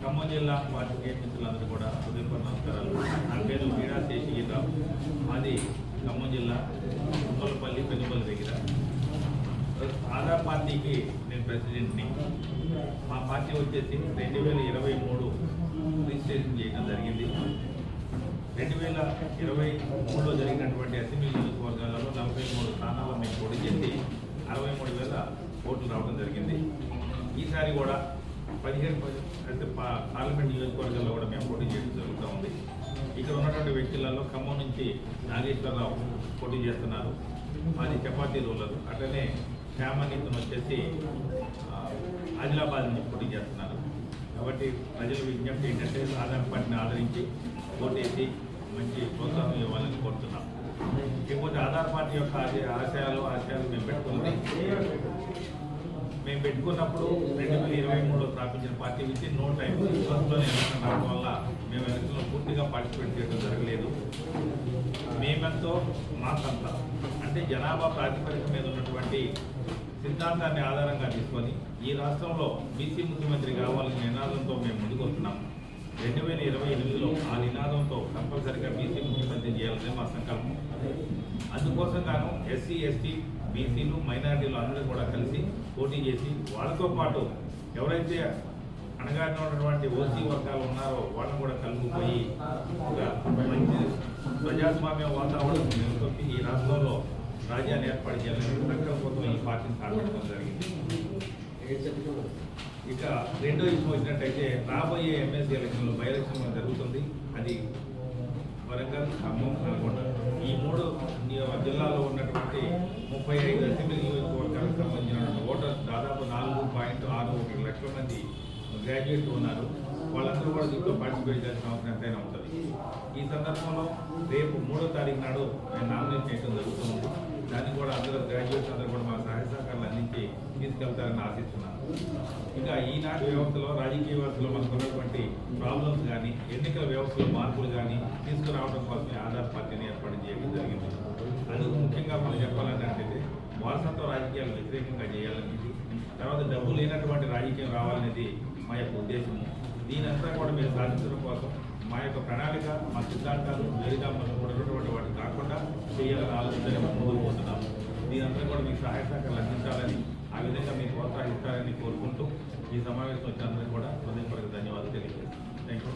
ఖమ్మం జిల్లా పార్టీ మిత్రులందరూ కూడా హృదయపు నమస్కారాలు. నా పేరు వీడా శేషగిరిరావు. మాది ఖమ్మం జిల్లా తుమ్మలపల్లి పెనుపల్లి దగ్గర. ఆధార్ పార్టీకి నేను ప్రెసిడెంట్ని. మా పార్టీ వచ్చేసి రెండు వేల ఇరవై మూడు రిజిస్ట్రేషన్ చేయడం జరిగింది. రెండు వేల ఇరవై మూడులో జరిగినటువంటి అసెంబ్లీ నియోజకవర్గాలలో నలభై మూడు స్థానాల్లో మేము పోటీ చేసి అరవై మూడు వేల ఓట్లు రావడం జరిగింది. ఈసారి కూడా పదిహేను అంటే పా- పార్లమెంట్ నియోజకవర్గాల్లో కూడా మేము పోటీ చేయడం జరుగుతూ ఉంది. ఇక్కడ ఉన్నటువంటి వ్యక్తులలో ఖమ్మం నుంచి నాగేశ్వరరావు పోటీ చేస్తున్నారు. మాది చపాతీ రోలరు అట్లనే శ్యామనీతం వచ్చేసి ఆదిలాబాద్ నుంచి పోటీ చేస్తున్నారు. కాబట్టి ప్రజల విజ్ఞప్తి ఏంటంటే ఆధార్ పార్టీని ఆదరించి ఓటేసి మంచి ప్రోత్సాహం ఇవ్వాలని కోరుతున్నాం. ఇకపోతే ఆధార్ పార్టీ యొక్క ఆశయాలు ఆశయాలు మేము పెట్టుకున్నప్పుడు రెండు వేల ఇరవై మూడులో స్థాపించిన party within no time ఫస్ట్లో ఎలక్షన్ రావడం వల్ల మేము ఎలక్షన్లో పూర్తిగా పార్టిసిపేట్ చేయడం జరగలేదు. మేమెంతో మాకంత అంటే జనాభా ప్రాతిపదిక మీద ఉన్నటువంటి సిద్ధాంతాన్ని ఆధారంగా తీసుకొని ఈ రాష్ట్రంలో బీసీ ముఖ్యమంత్రి కావాలనే నినాదంతో మేము ముందుకు వస్తున్నాం. రెండు వేల ఇరవై ఎనిమిదిలో ఆ నినాదంతో కంపల్సరిగా బీసీ ముఖ్యమంత్రి చేయాలనే మా సంకల్పం. అందుకోసం గాను ఎస్సీ ఎస్టీ బీసీలు మైనారిటీలు అందరూ కూడా కలిసి పోటీ చేసి వాళ్ళతో పాటు ఎవరైతే అనగానే ఉన్నటువంటి ఓసీ వర్గాలు ఉన్నారో వాళ్ళని కూడా కలుపుకుపోయి ఒక మంచి ప్రజాస్వామ్య వాతావరణం నెలకొల్పి ఈ రాష్ట్రంలో రాజ్యాన్ని ఏర్పాటు చేయాలని కోసం ఈ పార్టీని స్థాపించడం జరిగింది. ఇక రెండో ఇష్యూ వచ్చినట్టయితే రాబోయే ఎమ్మెల్సీ ఎలక్షన్లో బై ఎలక్షన్ జరుగుతుంది. అది వరంగల్ ఖమ్మం నల్గొండ ఈ మూడు నియో- జిల్లాలో ఉన్నటువంటి ముప్పై ఐదు అసెంబ్లీ నియోజకవర్గాలకు సంబంధించిన ఓటర్స్ దాదాపు నాలుగు పాయింట్ ఆరు ఒకటి లక్షల మంది గ్రాడ్యుయేట్ ఉన్నారు. వాళ్ళందరూ కూడా దీంట్లో పార్టిసిపేట్ చేయాల్సిన అవసరం ఎంతైనా ఉంటుంది. ఈ సందర్భంలో రేపు మూడో తారీఖు నాడు నేను నామినేట్ చేయడం జరుగుతుంది. దాన్ని కూడా అందరూ గ్రాడ్యుయేట్స్ అందరూ కూడా మా సహాయ సహకారాలు అందించి తీసుకెళ్తారని ఆశిస్తున్నాను. ఇక ఈనాటి వ్యవస్థలో రాజకీయ వ్యవస్థలో మనకు ఉన్నటువంటి ప్రాబ్లమ్స్ కానీ ఎన్నికల వ్యవస్థలో మార్పులు కానీ తీసుకురావడం కోసమే ఆధార్ పార్టీని ఏర్పాటు చేయడం జరిగింది. అందుకు ముఖ్యంగా మనం చెప్పాలంటే వారసత్వ రాజకీయాలు వ్యతిరేకంగా చేయాలనేది తర్వాత డబ్బు లేనటువంటి రాజకీయం రావాలనేది మా యొక్క ఉద్దేశము. దీనంతా కూడా మీరు సాధించడం కోసం మా యొక్క ప్రణాళిక మా సిద్ధాంతాలు వేరుగా మనం కూడా ఉన్నటువంటి వాటి కాకుండా చేయాలని ఆలోచించాలని మనం పోతున్నాము. దీనంతా కూడా మీకు సహాయ సహకారాలు అందించాలని ఆ విధంగా మీరు ప్రోత్సహిస్తారని కోరుకుంటూ ఈ సమావేశం వచ్చినందుకు కూడా హృదయపూర్వక ధన్యవాదాలు తెలియజేస్తాను థ్యాంక్ యూ